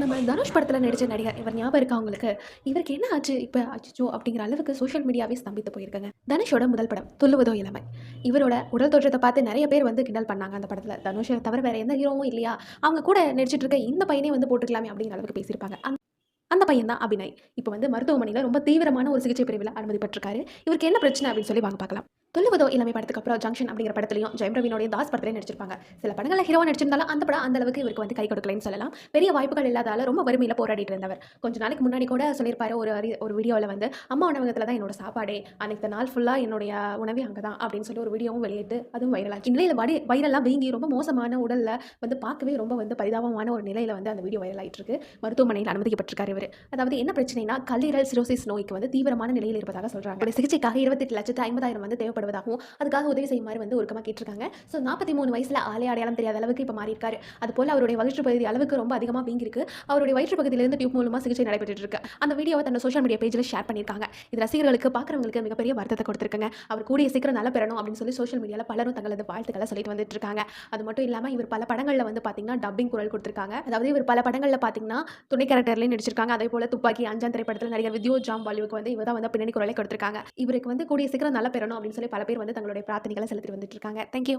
நம்ம தனுஷ் படத்தில் நடித்த நடிகர் இவர் ஞாபகம் இருக்கா உங்களுக்கு? இவருக்கு என்ன ஆச்சு? இப்போ அச்சோ அப்படிங்கிற அளவுக்கு சோஷியல் மீடியாவே ஸ்தம்பித்து போயிருக்காங்க. தனுஷோட முதல் படம் துள்ளுவதோ இளமை. இவரோட உடல் தோற்றத்தை பார்த்து நிறைய பேர் வந்து கிண்டல் பண்ணாங்க அந்த படத்தில். தனுஷை தவிர வேற எந்த ஹீரோவும் இல்லையா? அவங்க கூட நடிச்சிட்டு இருக்க இந்த பையனே வந்து போட்டுக்கலாமே அப்படிங்கிற அளவுக்கு பேசியிருப்பாங்க. அந்த பையன் தான் அபிநய். இப்போ வந்து மருத்துவமனையில் ரொம்ப தீவிரமான ஒரு சிகிச்சை பிரிவில் அனுமதிப்பட்டிருக்காரு இவருக்கு என்ன பிரச்சனை அப்படின்னு சொல்லி வாங்க பார்க்கலாம். துள்ளுவதோ இளமை படத்துக்கு அப்புறம் ஜங்ஷன் அப்படிங்கிற படத்துலையும் ஜெயம் ரவினோடைய தாஸ் படத்துலையும் நடிச்சிருப்பாங்க. சில படங்களில் ஹீரோ நடிச்சிருந்தாலும் அந்த படம் அந்த அளவுக்கு இவருக்கு வந்து கை கொடுக்கலன்னு சொல்லலாம். பெரிய வாய்ப்புகள் இல்லாதால ரொம்ப வறுமையில் போராடிட்டு இருந்தவர். கொஞ்ச நாளைக்கு முன்னாடி கூட சொல்லியிருப்பாரு ஒரு ஒரு வீடியோவில் வந்து அம்மா உணவகத்தில் தான் என்னோட சாப்பாடே. அன்னைக்கு நாள் ஃபுல்லாக என்னுடைய உணவே அங்கே தான் அப்படின்னு சொல்லி ஒரு வீடியோவும் வெளியிட்டு அதுவும் வைரலாச்சு நிலையில் வடி வைரலாக வீங்கி ரொம்ப மோசமான உடலில் வந்து பார்க்கவே ரொம்ப வந்து பரிதாபமான ஒரு நிலையில் வந்து அந்த வீடியோ வைரல் இருக்கு மருத்துவமனையில் அனுமதிக்கப்பட்டிருக்காரு இவர். அதாவது என்ன பிரச்சனைனா கல்லீரல் சிரோசிஸ் நோய்க்கு வந்து தீவிரமான நிலையில் இருப்பதாக சொல்கிறாங்க சிகிச்சைக்காக இருபத்தெட்டு லட்சத்து ஐம்பதாயிரம் வந்து தேவைப்படுவதாகவும் அதுக்காக உதவி செய்யுமாறு வந்து ஒருக்கமாக கேட்டிருக்காங்க. ஸோ நாற்பத்தி மூணு வயசில் ஆலை அடையாளம் தெரியாத அளவுக்கு இப்போ மாறி இருக்காரு அது போல அவருடைய வயிற்று பகுதி அளவுக்கு ரொம்ப அதிகமாக வீங்கிருக்கு அவருடைய வயிற்று பகுதியிலிருந்து டியூப் மூலமாக சிகிச்சை நடைபெற்று இருக்கு அந்த வீடியோவை தன்னோட சோஷியல் மீடியா பேஜில் ஷேர் பண்ணியிருக்காங்க. இது ரசிகர்களுக்கு பார்க்குறவங்களுக்கு மிகப்பெரிய வருத்தத்தை கொடுத்துருக்காங்க. அவர் கூடிய சீக்கிரம் நல்ல பெறணும் அப்படின்னு சொல்லி சோஷியல் மீடியாவில் பலரும் தங்களது வாழ்த்துக்களை சொல்லிட்டு வந்துட்டு இருக்காங்க அது மட்டும் இல்லாமல் இவர் பல படங்களில் வந்து பார்த்தீங்கன்னா டப்பிங் குரல் கொடுத்துருக்காங்க. அதாவது இவர் பல படங்களில் பார்த்தீங்கன்னா துணை கேரக்டர்லேயும் நடிச்சிருக்காங்க. அதே போல் துப்பாக்கி அஞ்சாம் திரைப்படத்தில் நடிகர் வித்யோ ஜாம் பாலிவுக்கு வந்து இவர் தான் வந்து பின்னணி குரலை கொடுத்துருக்காங்க. இவருக்கு வந்து கூடிய சீக்கிரம் நல்ல பெறணும் அப்படின்னு சொல்லி பல பேர் வந்து தங்களுடைய பிரார்த்தனைகளை செலுத்தி வந்துட்டு இருக்காங்க. தேங்க்யூ